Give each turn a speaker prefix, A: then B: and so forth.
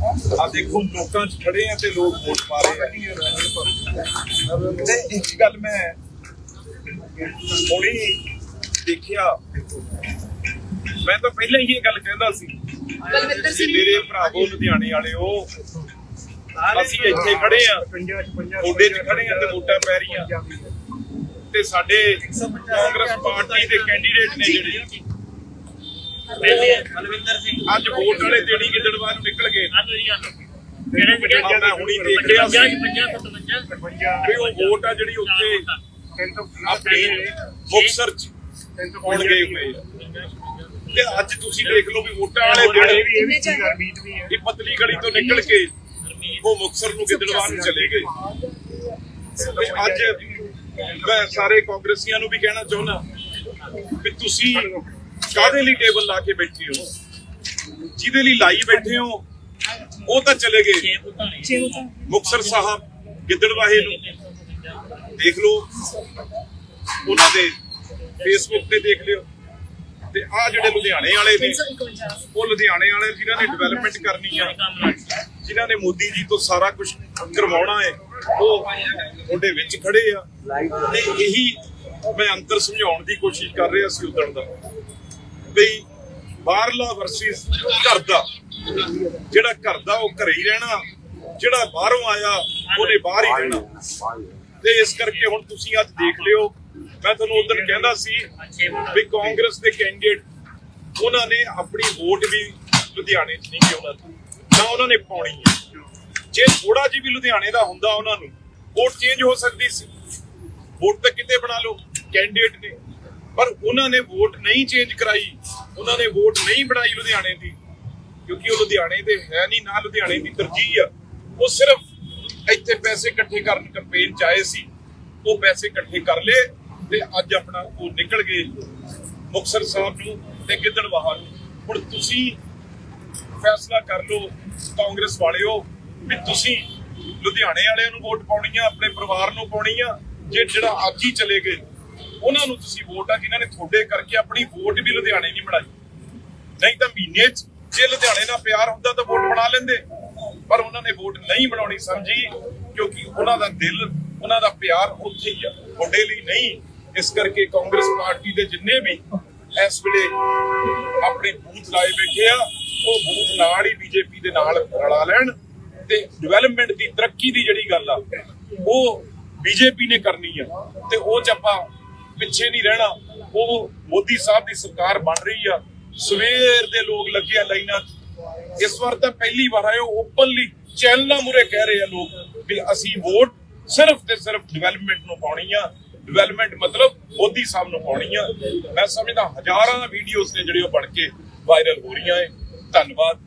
A: ਆ ਦੇਖੋ ਲੋਕਾਂ 'ਚ ਖੜੇ ਆ ਤੇ ਲੋਕ ਵੋਟ ਪਾ ਰਹੇ ਆ। ਤੇ ਇੱਕ ਗੱਲ ਮੈਂ ਹੁਣੀ ਦੇਖਿਆ। ਮੈਂ ਤਾਂ ਪਹਿਲਾਂ ਹੀ ਇਹ ਗੱਲ ਕਹਿੰਦਾ ਸੀ।
B: ਬਲਵਿੰਦਰ ਸਿੰਘ
A: ਮੇਰੇ ਭਰਾਵੋ ਲੁਧਿਆਣੇ ਵਾਲਿਓ ਅਸੀਂ ਇੱਥੇ ਖੜੇ ਆ। ਉਹਦੇ 'ਚ ਖੜੇ ਆ ਤੇ ਵੋਟਾਂ ਪੈ ਰਹੀਆਂ। ਤੇ ਸਾਡੇ ਕਾਂਗਰਸ ਪਾਰਟੀ ਦੇ ਕੈਂਡੀਡੇਟ ਨੇ ਜਿਹੜੇ।
C: ਬਲਵਿੰਦਰ ਸਿੰਘ
A: ਅੱਜ ਵੋਟ ਵਾਲੇ ਦੇਣੀ ਗਿੱਦੜਵਾ ਨੂੰ ਨਿਕਲ ਗਏ।
C: ਆਲੋ ਜੀ ਆਲੋ ਕਿਹੜੇ ਕਿਹੜੇ
A: ਆਹ ਮੈਂ ਹੁਣੀ ਦੇਖ ਰਿਹਾ ਸੀ
C: 50 57
A: ਵੀ ਉਹ ਵੋਟ ਆ ਜਿਹੜੀ ਉੱਥੇ ਆਪਣੀ ਮੁਕਸਰ ਚ ਪਾਉਣ ਗਏ ਹੋਏ ਆ ਤੇ ਅੱਜ ਤੁਸੀਂ ਦੇਖ ਲਓ ਵੀ ਵੋਟਾਂ ਵਾਲੇ ਦਿਨ ਇਹ ਪਤਲੀ ਗਲੀ ਤੋਂ ਨਿਕਲ ਕੇ ਉਹ ਮੁਕਸਰ ਨੂੰ ਗਿੱਦੜਵਾ ਨੂੰ ਚਲੇ ਗਏ। ਅੱਜ ਮੈਂ ਸਾਰੇ ਕਾਂਗਰਸੀਆਂ ਨੂੰ ਵੀ ਕਹਿਣਾ ਚਾਹੁੰਦਾ ਵੀ ਤੁਸੀਂ ਕਾਹਦੇ ਲਈ ਟੇਬਲ ਲਾ ਕੇ ਬੈਠੇ ਹੋ? ਜਿਹਦੇ ਲਈ ਲਾਈ ਬੈਠੇ ਹੋ, ਉਹ ਤਾਂ ਚਲੇ ਗਏ। ਮੁਕਸਰ ਸਾਹਿਬ, ਗਿੱਦੜਵਾਹੇ ਨੂੰ। ਦੇਖ ਲਓ, ਉਹਨਾਂ ਦੇ ਫੇਸਬੁੱਕ ਤੇ ਦੇਖ ਲਿਓ। ਤੇ ਆ ਜਿਹੜੇ ਲੁਧਿਆਣੇ ਵਾਲੇ ਨੇ, ਉਹ ਲੁਧਿਆਣੇ ਵਾਲੇ ਜਿਨ੍ਹਾਂ ਨੇ ਡਿਵੈਲਪਮੈਂਟ ਕਰਨੀ ਆ, ਜਿਨ੍ਹਾਂ ਨੇ ਮੋਦੀ ਜੀ ਤੋਂ ਸਾਰਾ ਕੁਝ ਕਰਵਾਉਣਾ ਹੈ ਉਹ ਉਹਦੇ ਵਿੱਚ ਖੜੇ ਆ। ਤੇ ਇਹੀ ਮੈਂ ਅੰਤਰ ਸਮਝਾਉਣ ਦੀ ਕੋਸ਼ਿਸ਼ ਕਰ ਰਿਹਾ ਸੀ ਉਦੋਂ ਦਾ। ਬਈ ਬਾਹਰਲਾ ਵਰਸਸ ਘਰ ਦਾ, ਜਿਹੜਾ ਘਰ ਦਾ ਉਹ ਘਰੇ ਹੀ ਰਹਿਣਾ, ਜਿਹੜਾ ਬਾਹਰੋਂ ਆਇਆ ਉਹਨੇ ਬਾਹਰ ਹੀ ਰਹਿਣਾ। ਤੇ ਇਸ ਕਰਕੇ ਹੁਣ ਤੁਸੀਂ ਅੱਜ ਦੇਖ ਲਿਓ, ਮੈਂ ਤੁਹਾਨੂੰ ਉਦੋਂ ਕਹਿੰਦਾ ਸੀ ਵੀ ਕਾਂਗਰਸ ਦੇ ਕੈਂਡੀਡੇਟ ਉਹਨਾਂ ਨੇ ਆਪਣੀ ਵੋਟ ਵੀ ਲੁਧਿਆਣੇ 'ਚ ਨਹੀਂ ਕਿਉਂ ਨਾ ਉਹਨਾਂ ਨੇ ਪਾਉਣੀ ਹੈ। ਜੇ ਥੋੜਾ ਜਿਹਾ ਵੀ ਲੁਧਿਆਣੇ ਦਾ ਹੁੰਦਾ ਉਹਨਾਂ ਨੂੰ, ਵੋਟ ਚੇਂਜ ਹੋ ਸਕਦੀ ਸੀ। ਵੋਟ ਤਾਂ ਕਿਤੇ ਬਣਾ ਲਓ ਕੈਂਡੀਡੇਟ ਨੇ। ਪਰ ਉਹਨਾਂ ਨੇ ਵੋਟ ਨਹੀਂ ਚੇਂਜ ਕਰਾਈ। ਉਹਨਾਂ ਨੇ ਵੋਟ ਨਹੀਂ ਬਣਾਈ ਲੁਧਿਆਣੇ ਦੀ। ਕਿਉਂਕਿ ਉਹ ਲੁਧਿਆਣੇ ਦੇ ਹੈ ਨਹੀਂ, ਨਾ ਲੁਧਿਆਣੇ ਦੀ ਤਰਜੀਹ ਆ। ਉਹ ਸਿਰਫ ਇੱਥੇ ਪੈਸੇ ਇਕੱਠੇ ਕਰਨ ਕੈਂਪੇਨ ਚ ਆਏ ਸੀ। ਉਹ ਪੈਸੇ ਇਕੱਠੇ ਕਰ ਲਏ ਤੇ ਅੱਜ ਆਪਣਾ ਉਹ ਨਿਕਲ ਗਏ ਮੁਕਸਰ ਸਾਹਿਬ ਨੂੰ ਤੇ ਗਿੱਦੜਵਾਹਾ ਨੂੰ। ਹੁਣ ਤੁਸੀਂ ਫੈਸਲਾ ਕਰ ਲਓ ਕਾਂਗਰਸ ਵਾਲਿਓ ਵੀ ਤੁਸੀਂ ਲੁਧਿਆਣੇ ਵਾਲਿਆਂ ਨੂੰ ਵੋਟ ਪਾਉਣੀ ਆ, ਆਪਣੇ ਪਰਿਵਾਰ ਨੂੰ ਪਾਉਣੀ ਆ, ਜੇ ਜਿਹੜਾ ਅੱਜ ਹੀ ਚਲੇ ਗਏ। ਉਹਨਾਂ ਨੂੰ ਤੁਸੀਂ ਵੋਟ ਆ, ਜਿਨ੍ਹਾਂ ਨੇ ਤੁਹਾਡੇ ਕਰਕੇ ਆਪਣੀ ਵੋਟ ਵੀ ਲੁਧਿਆਣੇ ਨਹੀਂ ਬਣਾਈ। ਨਹੀਂ ਤਾਂ ਮਹੀਨੇ ਚ ਜੇ ਲੁਧਿਆਣੇ ਨਾਲ ਪਿਆਰ ਹੁੰਦਾ ਤਾਂ ਵੋਟ ਬਣਾ ਲੈਂਦੇ। ਪਰ ਉਹਨਾਂ ਨੇ ਵੋਟ ਨਹੀਂ ਬਣਾਉਣੀ ਸਮਝੀ, ਕਿਉਂਕਿ ਉਹਨਾਂ ਦਾ ਦਿਲ, ਉਹਨਾਂ ਦਾ ਪਿਆਰ ਉੱਥੇ ਹੀ ਆ। ਤੁਹਾਡੇ ਲਈ ਨਹੀਂ, ਇਸ ਕਰਕੇ ਕਾਂਗਰਸ ਪਾਰਟੀ ਦੇ ਜਿੰਨੇ ਵੀ ਇਸ ਵੇਲੇ ਆਪਣੇ ਬੂਥ ਲਾਏ ਬੈਠੇ ਆ, ਉਹ ਬੂਥ ਨਾਲ ਹੀ ਬੀਜੇਪੀ ਦੇ ਨਾਲ ਰਲਾ ਲੈਣ ਤੇ ਡਿਵੈਲਪਮੈਂਟ ਦੀ ਤਰੱਕੀ ਦੀ ਜਿਹੜੀ ਗੱਲ ਆ, ਉਹ ਬੀਜੇਪੀ ਨੇ ਕਰਨੀ ਆ। ਤੇ ਉਹ ਚ ਆਪਾਂ ਪਿੱਛੇ ਨਹੀਂ ਰਹਿਣਾ। ਉਹ ਮੋਦੀ ਸਾਹਿਬ ਦੀ ਸਰਕਾਰ ਬਣ ਰਹੀ ਆ। ਸਵੇਰ ਦੇ ਲੋਕ ਲੱਗੇ ਆ ਲਾਈਨਾਂ 'ਚ। ਇਸ ਵਾਰ ਤਾਂ ਪਹਿਲੀ ਵਾਰ ਆਏ ਓਪਨਲੀ ਚੈਨਲਾਂ ਮੁਰੇ ਕਹਿ ਰਹੇ ਆ ਲੋਕ ਵੀ ਅਸੀਂ ਵੋਟ ਸਿਰਫ ਤੇ ਸਿਰਫ ਡਿਵੈਲਪਮੈਂਟ ਨੂੰ ਪਾਉਣੀ ਆ। ਡਿਵੈਲਪਮੈਂਟ ਮਤਲਬ ਮੋਦੀ ਸਾਹਿਬ ਨੂੰ ਪਾਉਣੀ ਆ। ਮੈਂ ਸਮਝਦਾ ਹਜ਼ਾਰਾਂ ਵੀਡੀਓਜ਼ ਨੇ ਜਿਹੜੇ ਉਹ ਬਣ ਕੇ ਵਾਇਰਲ ਹੋ ਰਹੀਆਂ ਏ ਧੰਨਵਾਦ।